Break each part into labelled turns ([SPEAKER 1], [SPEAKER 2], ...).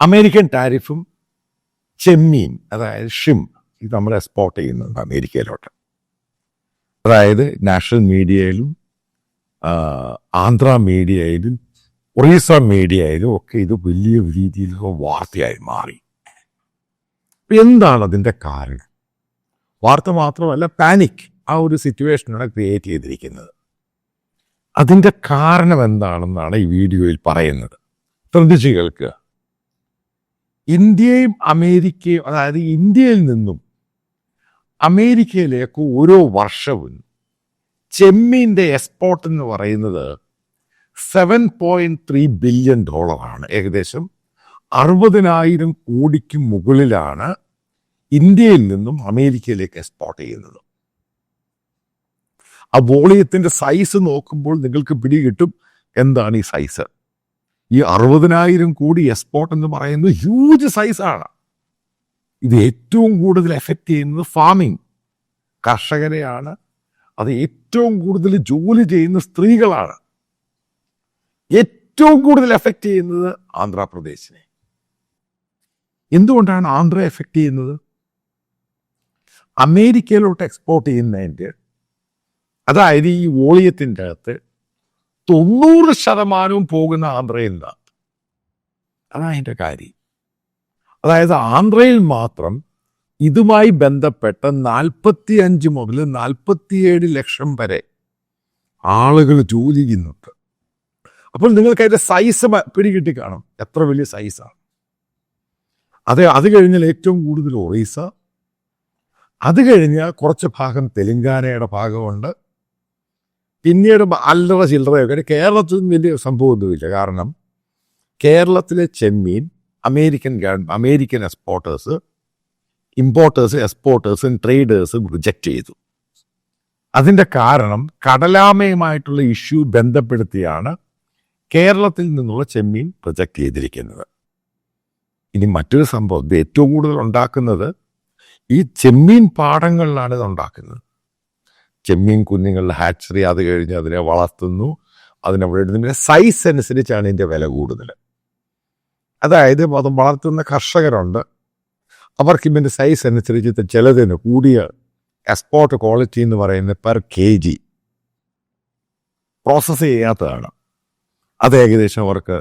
[SPEAKER 1] American ടാരിഫും ചെമ്മീൻ അതായത് ഷിം ഇത് നമ്മൾ എക്സ്പോർട്ട് ചെയ്യുന്നുണ്ട് അമേരിക്കയിലോട്ട്. അതായത് നാഷണൽ മീഡിയയിലും ആന്ധ്ര മീഡിയയിലും ഒറീസ മീഡിയയിലും ഒക്കെ ഇത് വലിയ രീതിയിലുള്ള വാർത്തയായി മാറി. എന്താണ് അതിന്റെ കാരണം? വാർത്ത മാത്രമല്ല പാനിക് ആ ഒരു സിറ്റുവേഷനാണ് ക്രിയേറ്റ് ചെയ്തിരിക്കുന്നത്. അതിന്റെ കാരണം എന്താണെന്നാണ് ഈ വീഡിയോയിൽ പറയുന്നത്. ശ്രദ്ധിച്ചു കേൾക്കുക. ഇന്ത്യയും അമേരിക്കയും അതായത് ഇന്ത്യയിൽ നിന്നും അമേരിക്കയിലേക്ക് ഓരോ വർഷവും ചെമ്മീന്റെ എക്സ്പോർട്ട് എന്ന് പറയുന്നത് സെവൻ പോയിന്റ് ത്രീ ബില്യൺ ഡോളറാണ് ഏകദേശം അറുപതിനായിരം കോടിക്ക് മുകളിലാണ് ഇന്ത്യയിൽ നിന്നും അമേരിക്കയിലേക്ക് എക്സ്പോർട്ട് ചെയ്യുന്നത്. ആ വോളിയത്തിന്റെ സൈസ് നോക്കുമ്പോൾ നിങ്ങൾക്ക് പിടികിട്ടും. എന്താണ് ഈ സൈസ് ഈ അറുപതിനായിരം കോടി എക്സ്പോർട്ട് എന്ന് പറയുന്നത് ഹ്യൂജ് സൈസാണ് ഇത് ഏറ്റവും കൂടുതൽ എഫക്റ്റ് ചെയ്യുന്നത് ഫാമിംഗ് കർഷകരെയാണ്. അത് ഏറ്റവും കൂടുതൽ ജോലി ചെയ്യുന്ന സ്ത്രീകളാണ്. ഏറ്റവും കൂടുതൽ എഫക്റ്റ് ചെയ്യുന്നത് ആന്ധ്രാപ്രദേശിനെ. എന്തുകൊണ്ടാണ് ആന്ധ്ര എഫക്റ്റ് ചെയ്യുന്നത്? അമേരിക്കയിലോട്ട് എക്സ്പോർട്ട് ചെയ്യുന്നതിന്റെ അതായത് ഈ വോളിയത്തിന്റെ അകത്ത് തൊണ്ണൂറ് ശതമാനവും പോകുന്ന ആന്ധ്രയിൽ നിന്നാണ്. അതാണ് അതിന്റെ കാര്യം. അതായത് ആന്ധ്രയിൽ മാത്രം ഇതുമായി ബന്ധപ്പെട്ട നാൽപ്പത്തി അഞ്ച് മുതൽ നാൽപ്പത്തിയേഴ് ലക്ഷം വരെ ആളുകൾ ജോലി ചെയ്യുന്നുണ്ട്. അപ്പോൾ നിങ്ങൾക്ക് അതിന്റെ സൈസ് പിടികിട്ടി കാണും. എത്ര വലിയ സൈസാണ് അതെ അത് കഴിഞ്ഞാൽ ഏറ്റവും കൂടുതൽ ഒറീസ. അത് കഴിഞ്ഞാൽ കുറച്ച് ഭാഗം തെലങ്കാനയുടെ ഭാഗമുണ്ട്. പിന്നീട് അല്ലറ ചില്ലറയൊക്കെ. കേരളത്തിൽ വലിയ സംഭവമൊന്നുമില്ല. കാരണം കേരളത്തിലെ ചെമ്മീൻ അമേരിക്കൻ അമേരിക്കൻ എക്സ്പോർട്ടേഴ്സ് ഇമ്പോർട്ടേഴ്സ് എക്സ്പോർട്ടേഴ്സും ട്രേഡേഴ്സും റിജക്റ്റ് ചെയ്തു. അതിന്റെ കാരണം കടലാമയുമായിട്ടുള്ള ഇഷ്യൂ ബന്ധപ്പെടുത്തിയാണ് കേരളത്തിൽ നിന്നുള്ള ചെമ്മീൻ പ്രൊജക്റ്റ് ചെയ്തിരിക്കുന്നത്. ഇനി മറ്റൊരു സംഭവം. ഏറ്റവും കൂടുതൽ ഉണ്ടാക്കുന്നത് ഈ ചെമ്മീൻ പാടങ്ങളിലാണ് ഇത് ഉണ്ടാക്കുന്നത്. ചെമ്മീൻ കുഞ്ഞുങ്ങളുടെ ഹാച്ചറി അത് കഴിഞ്ഞ് അതിനെ വളർത്തുന്നു. അതിനെ വിടുന്നു പിന്നെ സൈസ് അനുസരിച്ചാണ് ഇതിന്റെ വില കൂടുതൽ അതായത് അത് വളർത്തുന്ന കർഷകരുണ്ട്. അവർക്ക് ഇതിന്റെ സൈസ് അനുസരിച്ച് ചിലതിന് കൂടിയ എക്സ്പോർട്ട് ക്വാളിറ്റി എന്ന് പറയുന്നത് പെർ കെ ജി പ്രോസസ്സ് ചെയ്യാത്തതാണ്. അത് ഏകദേശം അവർക്ക്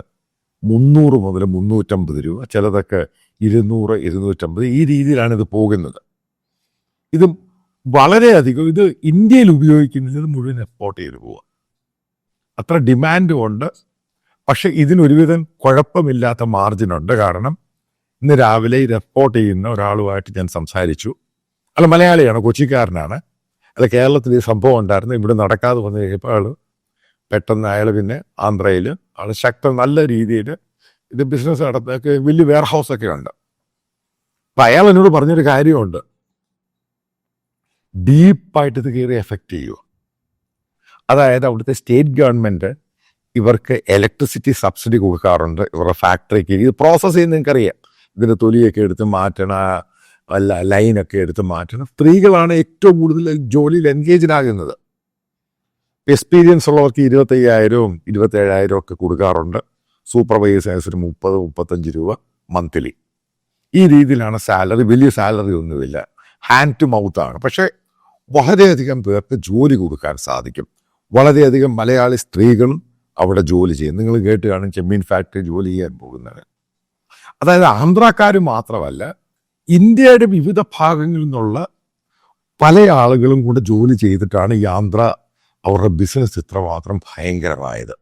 [SPEAKER 1] മുന്നൂറ് മുതൽ മുന്നൂറ്റമ്പത് രൂപ ചിലതൊക്കെ ഇരുന്നൂറ് ഇരുന്നൂറ്റമ്പത് ഈ രീതിയിലാണ് ഇത് പോകുന്നത്. ഇത് വളരെയധികം ഇത് ഇന്ത്യയിൽ ഉപയോഗിക്കുന്നത് മുഴുവൻ എക്സ്പോർട്ട് ചെയ്ത് പോവുക അത്ര ഡിമാൻഡും ഉണ്ട്. പക്ഷെ ഇതിനൊരുവിധം കുഴപ്പമില്ലാത്ത മാർജിനുണ്ട് കാരണം ഇന്ന് രാവിലെ ഇത് എക്സ്പോർട്ട് ചെയ്യുന്ന ഒരാളുമായിട്ട് ഞാൻ സംസാരിച്ചു. അല്ല മലയാളിയാണ് കൊച്ചിക്കാരനാണ്. അല്ല കേരളത്തിൽ ഈ സംഭവം ഉണ്ടായിരുന്നു. ഇവിടെ നടക്കാതെ വന്നു കഴിഞ്ഞപ്പോൾ ആൾ പെട്ടെന്ന് അയാൾ പിന്നെ ആന്ധ്രയിൽ ആൾ ശക്തം നല്ല രീതിയിൽ ഇത് ബിസിനസ് നടത്തൊക്കെ വലിയ വെയർ ഹൗസൊക്കെ ഉണ്ട്. അപ്പം അയാൾ എന്നോട് പറഞ്ഞൊരു കാര്യമുണ്ട്. ഡീപ്പായിട്ട് ഇത് കയറി എഫക്റ്റ് ചെയ്യുക അതായത് അവിടുത്തെ സ്റ്റേറ്റ് ഗവൺമെന്റ് ഇവർക്ക് ഇലക്ട്രിസിറ്റി സബ്സിഡി കൊടുക്കാറുണ്ട്. ഇവരുടെ ഫാക്ടറിക്ക് ഇത് പ്രോസസ്സ് ചെയ്യുന്ന നിങ്ങൾക്കറിയാം. ഇതിന്റെ തൊലിയൊക്കെ എടുത്ത് മാറ്റണ അല്ല ലൈനൊക്കെ എടുത്ത് മാറ്റണം സ്ത്രീകളാണ് ഏറ്റവും കൂടുതൽ ജോലിയിൽ എൻഗേജ്ഡ് ആകുന്നത്. എക്സ്പീരിയൻസ് ഉള്ളവർക്ക് ഇരുപത്തയ്യായിരവും ഇരുപത്തേഴായിരവും ഒക്കെ കൊടുക്കാറുണ്ട്. സൂപ്പർവൈസേഴ്സിന് മുപ്പത് മുപ്പത്തഞ്ച് രൂപ മന്ത്ലി ഈ രീതിയിലാണ് സാലറി വലിയ സാലറി ഒന്നുമില്ല. ഹാൻഡ് ടു മൗത്താണ് പക്ഷേ വളരെയധികം പേർക്ക് ജോലി കൊടുക്കാൻ സാധിക്കും. വളരെയധികം മലയാളി സ്ത്രീകളും അവിടെ ജോലി ചെയ്യും. നിങ്ങൾ കേട്ട് കാണും ചെമ്മീൻ ഫാക്ടറി ജോലി ചെയ്യാൻ പോകുന്നത് അതായത് ആന്ധ്രാക്കാർ മാത്രമല്ല ഇന്ത്യയുടെ വിവിധ ഭാഗങ്ങളിൽ നിന്നുള്ള പല ആളുകളും കൂടെ ജോലി ചെയ്തിട്ടാണ് ഈ ആന്ധ്ര അവരുടെ ബിസിനസ് ഇത്രമാത്രം ഭയങ്കരമായത്.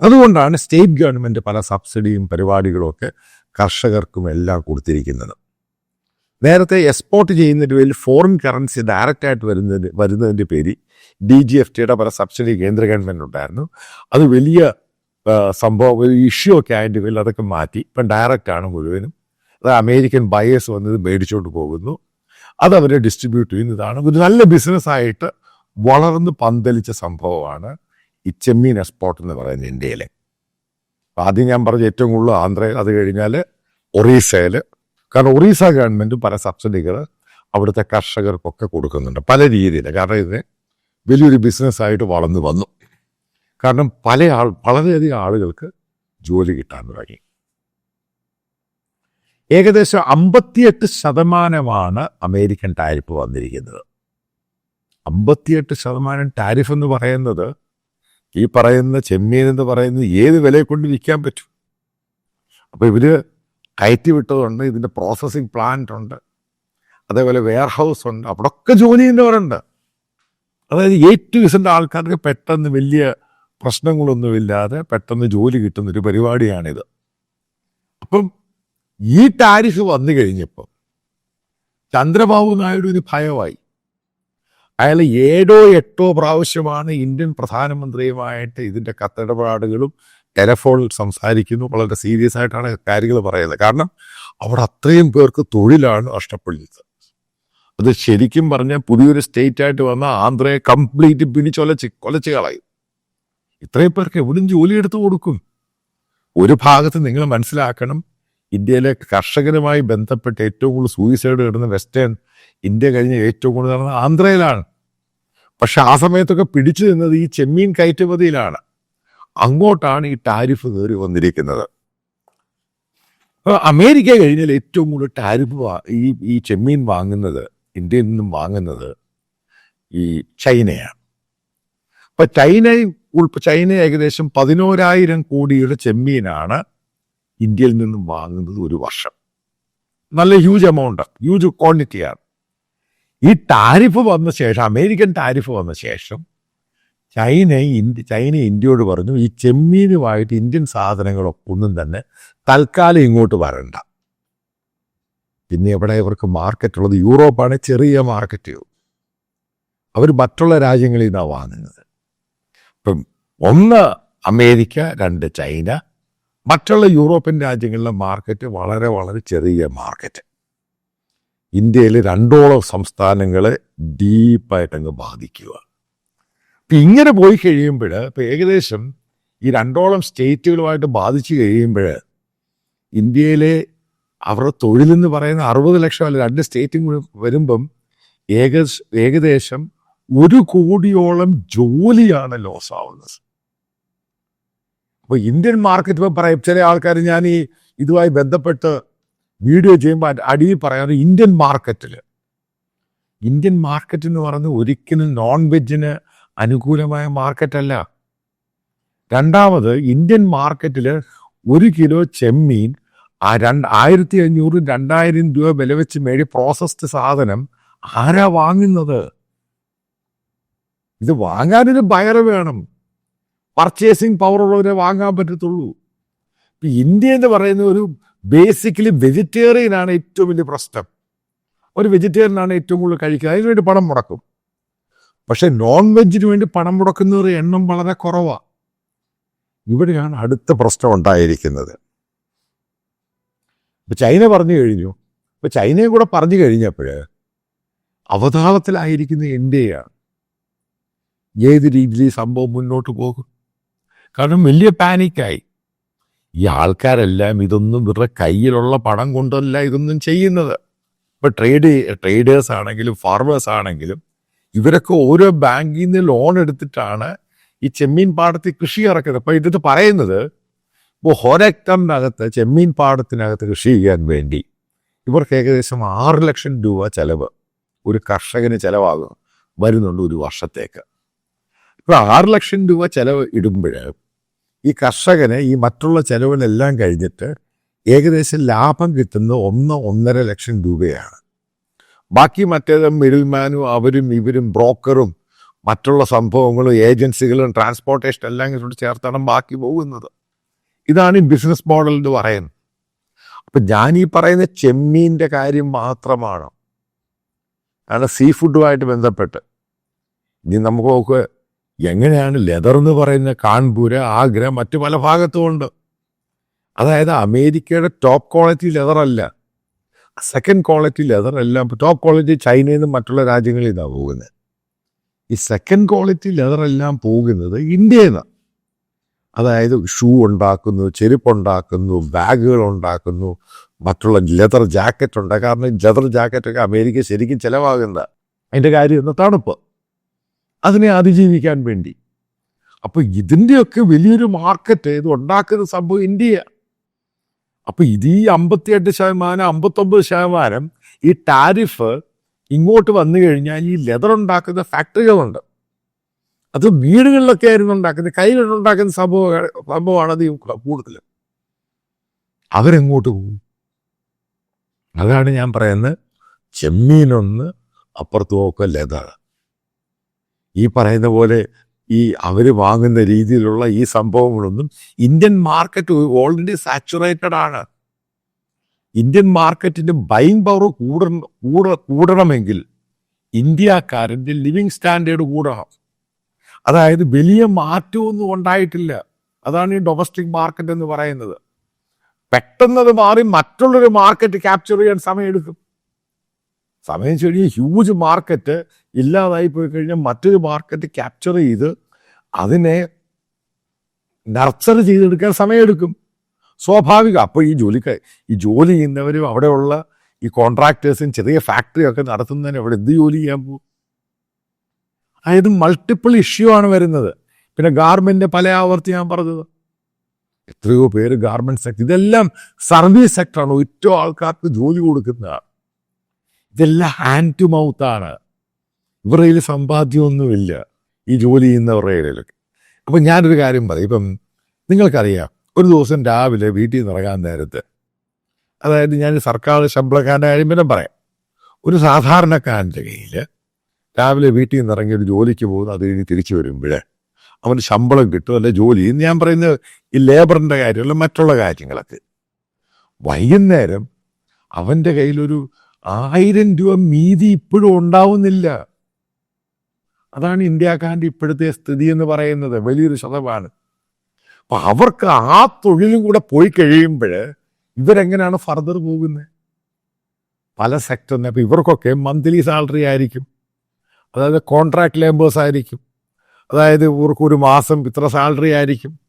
[SPEAKER 1] അതുകൊണ്ടാണ് സ്റ്റേറ്റ് ഗവൺമെന്റ് പല സബ്സിഡിയും പരിപാടികളും ഒക്കെ കർഷകർക്കും എല്ലാം കൊടുത്തിരിക്കുന്നത്. നേരത്തെ എക്സ്പോർട്ട് ചെയ്യുന്നതിന്റെ പേരിൽ ഫോറിൻ കറൻസി ഡയറക്റ്റ് ആയിട്ട് വരുന്നതിന് വരുന്നതിന്റെ പേര് ഡി ജി എഫ് ടിയുടെ പല സബ്സിഡി കേന്ദ്ര ഗവൺമെന്റ് ഉണ്ടായിരുന്നു. അത് വലിയ സംഭവം ഒരു ഇഷ്യൂ ഒക്കെ ആയതിന്റെ പേരിൽ അതൊക്കെ മാറ്റി. ഇപ്പം ഡയറക്റ്റ് ആണ് മുഴുവനും. അത് അമേരിക്കൻ ബയേഴ്സ് വന്നത് മേടിച്ചുകൊണ്ട് പോകുന്നു. അത് അവർ ഡിസ്ട്രിബ്യൂട്ട് ചെയ്യുന്നതാണ് ഒരു നല്ല ബിസിനസ്സായിട്ട് വളർന്ന് പന്തലിച്ച സംഭവമാണ് ഈ ചെമ്മീൻ എക്സ്പോർട്ട് എന്ന് പറയുന്നത് ഇന്ത്യയിലെ. ആദ്യം ഞാൻ പറഞ്ഞ ഏറ്റവും കൂടുതൽ ആന്ധ്ര അത് കഴിഞ്ഞാൽ ഒറീസയിൽ കാരണം ഒറീസ ഗവൺമെന്റ് പല സബ്സിഡികൾ അവിടുത്തെ കർഷകർക്കൊക്കെ കൊടുക്കുന്നുണ്ട്. പല രീതിയിൽ കാരണം ഇത് വലിയൊരു ബിസിനസ്സായിട്ട് വളർന്നു വന്നു. കാരണം പല ആൾ വളരെയധികം ആളുകൾക്ക് ജോലി കിട്ടാൻ തുടങ്ങി. ഏകദേശം അമ്പത്തിയെട്ട് ശതമാനമാണ് അമേരിക്കൻ ടാരിഫ് വന്നിരിക്കുന്നത്. അമ്പത്തിയെട്ട് ശതമാനം ടാരിഫ് എന്ന് പറയുന്നത് ഈ പറയുന്ന ചെമ്മീൻ എന്ന് പറയുന്നത് ഏത് വിലയെ കൊണ്ട് വിൽക്കാൻ പറ്റും? അപ്പോൾ ഇവർ കയറ്റി വിട്ടതുണ്ട് ഇതിന്റെ പ്രോസസ്സിങ് പ്ലാന്റ് ഉണ്ട് അതേപോലെ വെയർ ഹൗസ് ഉണ്ട് അവിടെ ഒക്കെ ജോലി ചെയ്യുന്നവരുണ്ട്. അതായത് എ ടു ഇസിന്റെ ആൾക്കാർക്ക് പെട്ടെന്ന് വലിയ പ്രശ്നങ്ങളൊന്നുമില്ലാതെ പെട്ടെന്ന് ജോലി കിട്ടുന്ന ഒരു പരിപാടിയാണിത്. അപ്പം ഈ ടാരിഫ് വന്നു കഴിഞ്ഞപ്പോൾ ചന്ദ്രബാബു നായിഡുവിന് ഭയമായി. അയാൾ ഏഴോ എട്ടോ പ്രാവശ്യമാണ് ഇന്ത്യൻ പ്രധാനമന്ത്രിയുമായിട്ട് ഇതിന്റെ കത്തിടപാടുകളും ടെലഫോണിൽ സംസാരിക്കുന്നു വളരെ സീരിയസ് ആയിട്ടാണ് കാര്യങ്ങൾ പറയുന്നത്. കാരണം അവിടെ അത്രയും പേർക്ക് തൊഴിലാണ് നഷ്ടപ്പെടുന്നത്. അത് ശരിക്കും പറഞ്ഞാൽ പുതിയൊരു സ്റ്റേറ്റ് ആയിട്ട് വന്ന ആന്ധ്രയെ കംപ്ലീറ്റ് പിടിച്ചൊലച്ച് കൊലച്ച് കളയും. ഇത്രയും പേർക്ക് എവിടും ജോലി എടുത്തു കൊടുക്കും. ഒരു ഭാഗത്ത് നിങ്ങൾ മനസ്സിലാക്കണം ഇന്ത്യയിലെ കർഷകരുമായി ബന്ധപ്പെട്ട് ഏറ്റവും കൂടുതൽ സൂയിസൈഡ് ഇടുന്ന വെസ്റ്റേൺ ഇന്ത്യ കഴിഞ്ഞ് ഏറ്റവും കൂടുതൽ നടന്നത് ആന്ധ്രയിലാണ്. പക്ഷെ ആ സമയത്തൊക്കെ പിടിച്ചു നിന്നത് ഈ ചെമ്മീൻ കയറ്റുമതിയിലാണ്. അങ്ങോട്ടാണ് ഈ ടാരിഫ് കയറി വന്നിരിക്കുന്നത്. അമേരിക്ക കഴിഞ്ഞാൽ ഏറ്റവും കൂടുതൽ ടാരിഫ് ഈ ഈ ചെമ്മീൻ വാങ്ങുന്നത് ഇന്ത്യയിൽ നിന്നും വാങ്ങുന്നത് ഈ ചൈനയാണ്. അപ്പൊ ചൈന ഉൾപ്പെ ചൈന ഏകദേശം പതിനോരായിരം കോടിയുടെ ചെമ്മീനാണ് ഇന്ത്യയിൽ നിന്നും വാങ്ങുന്നത് ഒരു വർഷം. നല്ല ഹ്യൂജ് എമൗണ്ട് ഹ്യൂജ് ക്വാണ്ടിറ്റിയാണ് ഈ ടാരിഫ് വന്ന ശേഷം അമേരിക്കൻ ടാരിഫ് വന്ന ശേഷം ചൈന ഇന്ത്യ ചൈന ഇന്ത്യയോട് പറഞ്ഞു ഈ ചെമ്മീനുമായിട്ട് ഇന്ത്യൻ സാധനങ്ങളൊക്കെ ഒന്നും തന്നെ തൽക്കാലം ഇങ്ങോട്ട് വരണ്ട. പിന്നെ എവിടെ ഇവർക്ക് മാർക്കറ്റ് ഉള്ളത് യൂറോപ്പാണ് ചെറിയ മാർക്കറ്റ്. അവർ മറ്റുള്ള രാജ്യങ്ങളിൽ നിന്നാണ് വാങ്ങുന്നത്. ഇപ്പം ഒന്ന് അമേരിക്ക രണ്ട് ചൈന. മറ്റുള്ള യൂറോപ്യൻ രാജ്യങ്ങളിലെ മാർക്കറ്റ് വളരെ വളരെ ചെറിയ മാർക്കറ്റ്. ഇന്ത്യയിൽ രണ്ടോളം സംസ്ഥാനങ്ങളെ ഡീപ്പായിട്ടങ്ങ് ബാധിക്കുക. ഇപ്പം ഇങ്ങനെ പോയി കഴിയുമ്പോൾ ഇപ്പം ഏകദേശം ഈ രണ്ടോളം സ്റ്റേറ്റുകളുമായിട്ട് ബാധിച്ചു കഴിയുമ്പോൾ ഇന്ത്യയിലെ അവരുടെ തൊഴിലെന്ന് പറയുന്ന അറുപത് ലക്ഷം അല്ല രണ്ട് സ്റ്റേറ്റും കൂടി വരുമ്പം ഏക ഏകദേശം ഒരു കോടിയോളം ജോലിയാണ് ലോസ് ആവുന്നത്. അപ്പോൾ ഇന്ത്യൻ മാർക്കറ്റ് ഇപ്പം പറയും ചില ആൾക്കാർ ഞാൻ ഈ ഇതുമായി ബന്ധപ്പെട്ട് വീഡിയോ ചെയ്യുമ്പോൾ അടിയിൽ പറയാറ് ഇന്ത്യൻ മാർക്കറ്റിൽ ഇന്ത്യൻ മാർക്കറ്റ് എന്ന് പറയുന്നത് ഒരിക്കലും നോൺ വെജിന് അനുകൂലമായ മാർക്കറ്റല്ല. രണ്ടാമത് ഇന്ത്യൻ മാർക്കറ്റിൽ ഒരു കിലോ ചെമ്മീൻ ആ രണ്ട് ആയിരത്തി അഞ്ഞൂറ് രണ്ടായിരം രൂപ വില വെച്ച് മേടി പ്രോസസ്ഡ് സാധനം ആരാ വാങ്ങുന്നത്? ഇത് വാങ്ങാനൊരു ബയർ വേണം. പർച്ചേസിങ് പവർ ഉള്ളവരെ വാങ്ങാൻ പറ്റത്തുള്ളൂ. ഇന്ത്യ എന്ന് പറയുന്ന ഒരു ബേസിക്കലി വെജിറ്റേറിയൻ ആണ് ഏറ്റവും വലിയ പ്രശ്നം. ഒരു വെജിറ്റേറിയൻ ആണ് ഏറ്റവും കൂടുതൽ കഴിക്കുക അതിനുവേണ്ടി പണം മുടക്കും. പക്ഷെ നോൺ വെജിന് വേണ്ടി പണം മുടക്കുന്നവരുടെ എണ്ണം വളരെ കുറവാണ് ഇവിടെയാണ് അടുത്ത പ്രശ്നം ഉണ്ടായിരിക്കുന്നത്. ഇപ്പൊ ചൈന പറഞ്ഞു കഴിഞ്ഞു. ഇപ്പൊ ചൈനയും കൂടെ പറഞ്ഞു കഴിഞ്ഞപ്പോൾ അവതാളത്തിലായിരിക്കുന്ന ഇന്ത്യയാണ് ഏത് രീതിയിൽ സംഭവം മുന്നോട്ട് പോകും? കാരണം വലിയ പാനിക്കായി. ഈ ആൾക്കാരെല്ലാം ഇതൊന്നും ഇവരുടെ കയ്യിലുള്ള പണം കൊണ്ടല്ല ഇതൊന്നും ചെയ്യുന്നത്. ഇപ്പൊ ട്രേഡ് ട്രേഡേഴ്സ് ആണെങ്കിലും ഫാർമേഴ്സ് ആണെങ്കിലും ഇവരൊക്കെ ഓരോ ബാങ്കിൽ നിന്ന് ലോൺ എടുത്തിട്ടാണ് ഈ ചെമ്മീൻ പാടത്തിൽ കൃഷി ഇറക്കുന്നത്. അപ്പൊ ഇതിട്ട് പറയുന്നത് ഇപ്പോൾ ഹൊരക്ടറിനകത്ത് ചെമ്മീൻ പാടത്തിനകത്ത് കൃഷി ചെയ്യാൻ വേണ്ടി ഇവർക്ക് ഏകദേശം ആറ് ലക്ഷം രൂപ ചെലവ് ഒരു കർഷകന് ചെലവാകും വരുന്നുണ്ട് ഒരു വർഷത്തേക്ക്. ഇപ്പൊ ആറ് ലക്ഷം രൂപ ചെലവ് ഇടുമ്പോൾ ഈ കർഷകന് ഈ മറ്റുള്ള ചെലവുകളെല്ലാം കഴിഞ്ഞിട്ട് ഏകദേശം ലാഭം കിട്ടുന്നത് ഒന്ന് ഒന്നര ലക്ഷം രൂപയാണ്. ബാക്കി മറ്റേത് മിഡിൽമാനും അവരും ഇവരും ബ്രോക്കറും മറ്റുള്ള സംഭവങ്ങളും ഏജൻസികളും ട്രാൻസ്പോർട്ടേഷൻ എല്ലാം കൂടി ചേർത്താണ് ബാക്കി പോകുന്നത്. ഇതാണ് ഈ ബിസിനസ് മോഡൽ എന്ന് പറയുന്നത്. അപ്പം ഞാൻ ഈ പറയുന്ന ചെമ്മീന്റെ കാര്യം മാത്രമാണ്. കാരണം സീ ഫുഡുമായിട്ട് ബന്ധപ്പെട്ട്. ഇനി നമുക്ക് നോക്കുക എങ്ങനെയാണ് ലെതർ എന്ന് പറയുന്ന കാൺപൂര് ആഗ്ര മറ്റു പല ഭാഗത്തും ഉണ്ട് അതായത് അമേരിക്കയുടെ ടോപ്പ് ക്വാളിറ്റി ലെതറല്ല. സെക്കൻഡ് ക്വാളിറ്റി ലെതർ എല്ലാം ടോപ്പ് ക്വാളിറ്റി ചൈനയിൽ നിന്നും മറ്റുള്ള രാജ്യങ്ങളിൽ നിന്നാണ് പോകുന്നത്. ഈ സെക്കൻഡ് ക്വാളിറ്റി ലെതർ എല്ലാം പോകുന്നത് ഇന്ത്യയിൽ നിന്നാണ് അതായത് ഷൂ ഉണ്ടാക്കുന്നു ചെരുപ്പുണ്ടാക്കുന്നു ബാഗുകൾ ഉണ്ടാക്കുന്നു മറ്റുള്ള ലെതർ ജാക്കറ്റ് ഉണ്ട്. കാരണം ലെതർ ജാക്കറ്റൊക്കെ അമേരിക്ക ശരിക്കും ചിലവാകുന്ന അതിന്റെ കാര്യം എന്ന തണുപ്പ്. അതിനെ അതിജീവിക്കാൻ വേണ്ടി. അപ്പോൾ ഇതിന്റെയൊക്കെ വലിയൊരു മാർക്കറ്റ് ഇത് ഉണ്ടാക്കുന്ന സംഭവം ഇന്ത്യ അപ്പൊ ഇത് ഈ അമ്പത്തിയെട്ട് ശതമാനം അമ്പത്തൊമ്പത് ശതമാനം ഈ ടാരിഫ് ഇങ്ങോട്ട് വന്നു കഴിഞ്ഞാൽ ഈ ലെതർ ഉണ്ടാക്കുന്ന ഫാക്ടറികളുണ്ട് അത് വീടുകളിലൊക്കെ ആയിരുന്നു ഉണ്ടാക്കുന്നത്. സംഭവം സംഭവമാണ് അത് കൂടുതൽ അവരെങ്ങോട്ട് പോകും? അതാണ് ഞാൻ പറയുന്നത്. ചെമ്മീനൊന്ന് അപ്പുറത്ത് ലെതർ ഈ പറയുന്ന പോലെ ഈ അവർ വാങ്ങുന്ന രീതിയിലുള്ള ഈ സംഭവങ്ങളൊന്നും ഇന്ത്യൻ മാർക്കറ്റ് ഓൾറെഡി സാച്ചുറേറ്റഡ് ആണ്. ഇന്ത്യൻ മാർക്കറ്റിന്റെ ബൈങ് പവർ കൂട കൂട കൂടണമെങ്കിൽ ഇന്ത്യക്കാരന്റെ ലിവിങ് സ്റ്റാൻഡേർഡ് കൂടണം. അതായത് വലിയ മാറ്റമൊന്നും ഉണ്ടായിട്ടില്ല. അതാണ് ഈ ഡൊമസ്റ്റിക് മാർക്കറ്റ് എന്ന് പറയുന്നത്. പെട്ടെന്നത് മാറി മറ്റുള്ളൊരു മാർക്കറ്റ് ക്യാപ്ചർ ചെയ്യാൻ സമയമെടുക്കും. സമയം ചെറിയ ഹ്യൂജ് മാർക്കറ്റ് ഇല്ലാതായി പോയി കഴിഞ്ഞാൽ മറ്റൊരു മാർക്കറ്റ് ക്യാപ്ചർ ചെയ്ത് അതിനെ നർച്ചർ ചെയ്തെടുക്കാൻ സമയമെടുക്കും. സ്വാഭാവികം. അപ്പോൾ ഈ ജോലിക്ക് ഈ ജോലി ചെയ്യുന്നവരും അവിടെയുള്ള ഈ കോൺട്രാക്ടേഴ്സും ചെറിയ ഫാക്ടറി ഒക്കെ നടത്തുന്നതിന് അവിടെ എന്ത് ജോലി ചെയ്യാൻ പോകും? അതായത് മൾട്ടിപ്പിൾ ഇഷ്യൂ ആണ് വരുന്നത്. പിന്നെ ഗാർമെന്റിന്റെ പല ആവർത്തി ഞാൻ പറഞ്ഞത്. എത്രയോ പേര് ഗാർമെന്റ് സെക്ടർ ഇതെല്ലാം സർവീസ് സെക്ടറാണ് ഏറ്റവും ആൾക്കാർക്ക് ജോലി കൊടുക്കുന്നതാണ്. ഇതെല്ലാം ഹാൻഡ് ടു മൗത്ത് ആണ്. ഇവരുടെ കയ്യിൽ സമ്പാദ്യമൊന്നുമില്ല. ഈ ജോലി ചെയ്യുന്നവരുടെ കയ്യിലൊക്കെ. അപ്പം ഞാനൊരു കാര്യം പറയും. ഇപ്പം നിങ്ങൾക്കറിയാം ഒരു ദിവസം രാവിലെ വീട്ടിൽ നിന്ന് ഇറങ്ങാൻ നേരത്ത് അതായത് ഞാൻ സർക്കാർ ശമ്പളക്കാരന്റെ കാര്യം പിന്നെ പറയാം. ഒരു സാധാരണക്കാരന്റെ കയ്യിൽ രാവിലെ വീട്ടിൽ നിന്ന് ഇറങ്ങി ഒരു ജോലിക്ക് പോകുന്നു അത് കഴിഞ്ഞ് തിരിച്ചു വരുമ്പോഴേ അവന് ശമ്പളം കിട്ടും അല്ലെ ജോലി. ഞാൻ പറയുന്നത് ഈ ലേബറിന്റെ കാര്യമല്ല മറ്റുള്ള കാര്യങ്ങളൊക്കെ. വൈകുന്നേരം അവന്റെ കയ്യിലൊരു ആയിരം രൂപ മീതി ഇപ്പോഴും ഉണ്ടാവുന്നില്ല. അതാണ് ഇന്ത്യക്കാരന്റെ ഇപ്പോഴത്തെ സ്ഥിതി എന്ന് പറയുന്നത്. വലിയൊരു ശതമാനം. അപ്പൊ അവർക്ക് ആ തൊഴിലും കൂടെ പോയി കഴിയുമ്പോൾ ഇവരെങ്ങനെയാണ് ഫർദർ പോകുന്നത്? പല സെക്ടറിന് അപ്പൊ ഇവർക്കൊക്കെ മന്ത്ലി സാലറി ആയിരിക്കും. അതായത് കോൺട്രാക്ട് ലേബേഴ്സ് ആയിരിക്കും. അതായത് ഇവർക്ക് ഒരു മാസം ഇത്ര സാലറി ആയിരിക്കും.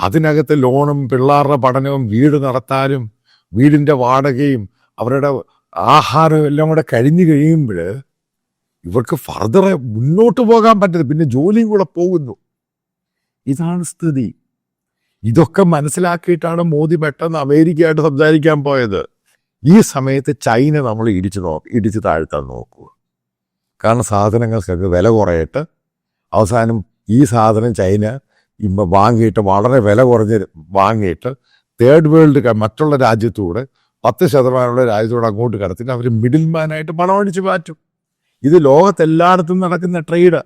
[SPEAKER 1] അതിനകത്ത് ലോണും പിള്ളേരുടെ പഠനവും വീട് നടത്താനും വീടിന്റെ വാടകയും അവരുടെ ആഹാരം എല്ലാം കൂടെ കഴിഞ്ഞു കഴിയുമ്പോൾ ഇവർക്ക് ഫർദർ മുന്നോട്ട് പോകാൻ പറ്റില്ല പിന്നെ ജോലിയും കൂടെ പോകുന്നു. ഇതാണ് സ്ഥിതി. ഇതൊക്കെ മനസ്സിലാക്കിയിട്ടാണ് മോദി പെട്ടെന്ന് അമേരിക്കയായിട്ട് സംസാരിക്കാൻ പോയത്. ഈ സമയത്ത് ചൈന നമ്മൾ ഇടിച്ച് നോ ഇടിച്ച് താഴ്ത്താൻ നോക്കുക. കാരണം സാധനങ്ങൾക്കൊക്കെ വില കുറയിട്ട് അവസാനം ഈ സാധനം ചൈന വാങ്ങിയിട്ട് വളരെ വില കുറഞ്ഞ് വാങ്ങിയിട്ട് തേർഡ് വേൾഡ് മറ്റുള്ള രാജ്യത്തൂടെ പത്ത് ശതമാനമുള്ള രാജ്യത്തോട് അങ്ങോട്ട് കടത്തി അവർ മിഡിൽ മാനായിട്ട് പണം അടിച്ച് മാറ്റും. ഇത് ലോകത്തെല്ലായിടത്തും നടക്കുന്ന ട്രേഡ്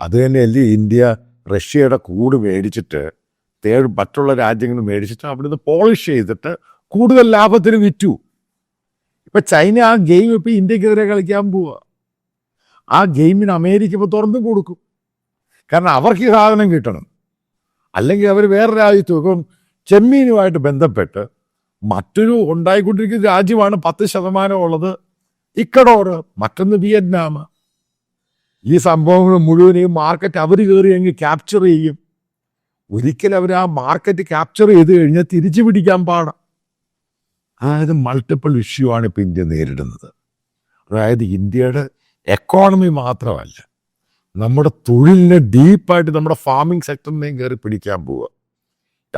[SPEAKER 1] അത് തന്നെയല്ലേ ഇന്ത്യ റഷ്യയുടെ കൂട് മേടിച്ചിട്ട് തേഴ് മറ്റുള്ള രാജ്യങ്ങൾ മേടിച്ചിട്ട് അവിടുന്ന് പോളിഷ് ചെയ്തിട്ട് കൂടുതൽ ലാഭത്തിന് വിറ്റു. ഇപ്പൊ ചൈന ആ ഗെയിം ഇപ്പൊ ഇന്ത്യക്കെതിരെ കളിക്കാൻ പോവുക ആ ഗെയിമിന് അമേരിക്ക ഇപ്പോൾ തുറന്നു കൊടുക്കും. കാരണം അവർക്ക് സാധനം കിട്ടണം. അല്ലെങ്കിൽ അവർ വേറെ രാജ്യത്ത് ഇപ്പം ചെമ്മീനുമായിട്ട് ബന്ധപ്പെട്ട് മറ്റൊരു ഉണ്ടായിക്കൊണ്ടിരിക്കുന്ന രാജ്യമാണ് പത്ത് ശതമാനം ഉള്ളത്. ഇക്കഡോർ മറ്റൊന്ന് വിയറ്റ്നാം. ഈ സംഭവങ്ങൾ മുഴുവൻ ഈ മാർക്കറ്റ് അവർ കയറി അങ്ങ് ക്യാപ്ചർ ചെയ്യും. ഒരിക്കൽ അവർ ആ മാർക്കറ്റ് ക്യാപ്ചർ ചെയ്ത് കഴിഞ്ഞാൽ തിരിച്ചു പിടിക്കാൻ പാടാം. അതായത് മൾട്ടിപ്പിൾ ഇഷ്യൂ ആണ് ഇപ്പം ഇന്ത്യ നേരിടുന്നത്. അതായത് ഇന്ത്യയുടെ എക്കോണമി മാത്രമല്ല നമ്മുടെ തൊഴിലിനെ ഡീപ്പായിട്ട് നമ്മുടെ ഫാമിംഗ് സെക്ടറിനെയും കയറി പിടിക്കാൻ പോവുക.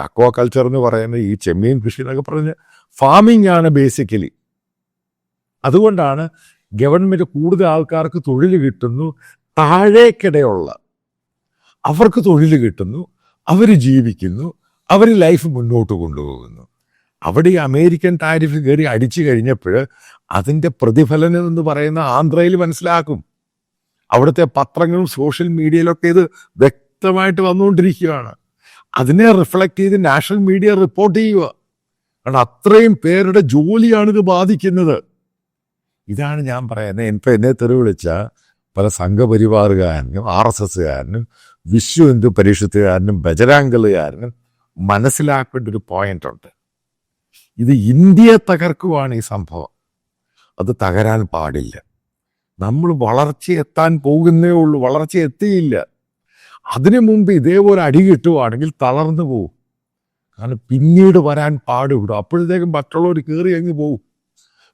[SPEAKER 1] അക്വാ കൾച്ചർ എന്ന് പറയുന്നത് ഈ ചെമ്മീൻ കൃഷി എന്നൊക്കെ പറഞ്ഞ് ഫാമിംഗ് ആണ് ബേസിക്കലി അതുകൊണ്ടാണ് ഗവൺമെന്റ് കൂടുതൽ ആൾക്കാർക്ക് തൊഴിൽ കിട്ടുന്നു താഴേക്കിടെയുള്ള. അവർക്ക് തൊഴിൽ കിട്ടുന്നു അവർ ജീവിക്കുന്നു അവർ ലൈഫ് മുന്നോട്ട് കൊണ്ടുപോകുന്നു. അവിടെ ഈ അമേരിക്കൻ ടാരിഫ് കയറി അടിച്ചു കഴിഞ്ഞപ്പോൾ അതിന്റെ പ്രതിഫലനം എന്ന് പറയുന്ന ആന്ധ്രയിൽ മനസ്സിലാക്കും. അവിടുത്തെ പത്രങ്ങളും സോഷ്യൽ മീഡിയയിലൊക്കെ ഇത് വ്യക്തമായിട്ട് വന്നുകൊണ്ടിരിക്കുകയാണ്. അതിനെ റിഫ്ലക്ട് ചെയ്ത് നാഷണൽ മീഡിയ റിപ്പോർട്ട് ചെയ്യുക. കാരണം അത്രയും പേരുടെ ജോലിയാണ് ഇത് ബാധിക്കുന്നത്. ഇതാണ് ഞാൻ പറയുന്നത്. ഇപ്പം എന്നെ തെറി വിളിച്ച പല സംഘപരിവാറുകാരനും ആർ എസ് എസ്സുകാരനും വിശ്വ ഹിന്ദു പരിഷത്തുകാരനും ബജരാംഗലുകാരനും മനസ്സിലാക്കേണ്ട ഒരു പോയിന്റ് ഉണ്ട്. ഇത് ഇന്ത്യയെ തകർക്കുവാണ് ഈ സംഭവം. അത് തകരാൻ പാടില്ല. നമ്മൾ വളർച്ച എത്താൻ പോകുന്നേ ഉള്ളൂ. വളർച്ച എത്തിയില്ല അതിനു മുമ്പ് ഇതേപോലെ അടി കിട്ടുവാണെങ്കിൽ തളർന്നു പോവും. കാരണം പിന്നീട് വരാൻ പാടുവിടും അപ്പോഴത്തേക്കും മറ്റുള്ളവർ കയറി അങ്ങ് പോവും.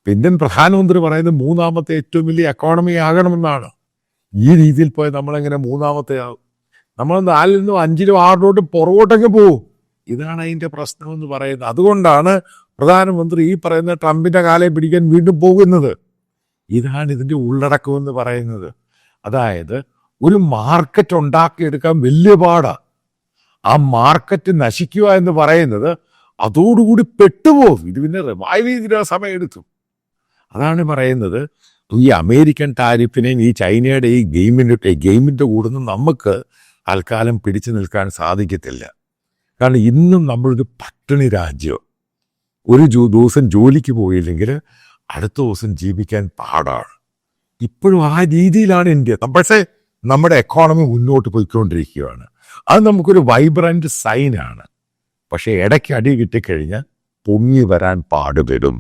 [SPEAKER 1] ഇന്ത്യൻ പ്രധാനമന്ത്രി പറയുന്നത് മൂന്നാമത്തെ ഏറ്റവും വലിയ എക്കോണമി ആകണമെന്നാണ്. ഈ രീതിയിൽ പോയി നമ്മളെങ്ങനെ മൂന്നാമത്തെ ആവും? നമ്മൾ നാലിൽ നിന്നും അഞ്ചിലും ആറിലോട്ടും പുറകോട്ടൊക്കെ പോവും. ഇതാണ് അതിന്റെ പ്രശ്നം എന്ന് പറയുന്നത്. അതുകൊണ്ടാണ് പ്രധാനമന്ത്രി ഈ പറയുന്ന ട്രംപിന്റെ കാലം പിടിക്കാൻ വീണ്ടും പോകുന്നത്. ഇതാണ് ഇതിന്റെ ഉള്ളടക്കം എന്ന് പറയുന്നത്. അതായത് ഒരു മാർക്കറ്റ് ഉണ്ടാക്കിയെടുക്കാൻ വലിയ പാടാ. ആ മാർക്കറ്റ് നശിക്കുക എന്ന് പറയുന്നത് അതോടുകൂടി പെട്ടുപോകും. ഇത് പിന്നെ റിവൈവ് ചെയ്തിട്ട് സമയം എടുത്തു. അതാണ് പറയുന്നത്. ഈ അമേരിക്കൻ ടാരിഫിനെയും ഈ ചൈനയുടെ ഈ ഗെയിമിന്റെ ഗെയിമിന്റെ കൂടെ നിന്ന് നമുക്ക് തൽക്കാലം പിടിച്ചു നിൽക്കാൻ സാധിക്കത്തില്ല. കാരണം ഇന്നും നമ്മളൊരു പട്ടിണി രാജ്യം. ഒരു ദിവസം ജോലിക്ക് പോയില്ലെങ്കിൽ അടുത്ത ദിവസം ജീവിക്കാൻ പാടാണ്. ഇപ്പോഴും ആ രീതിയിലാണ് ഇന്ത്യ. പക്ഷേ നമ്മുടെ എക്കോണമി മുന്നോട്ട് പോയിക്കൊണ്ടിരിക്കുകയാണ്. അത് നമുക്കൊരു വൈബ്രന്റ് സൈനാണ് പക്ഷേ ഇടയ്ക്ക് അടി കിട്ടിക്കഴിഞ്ഞാൽ പൊങ്ങി വരാൻ പാടുപെടും.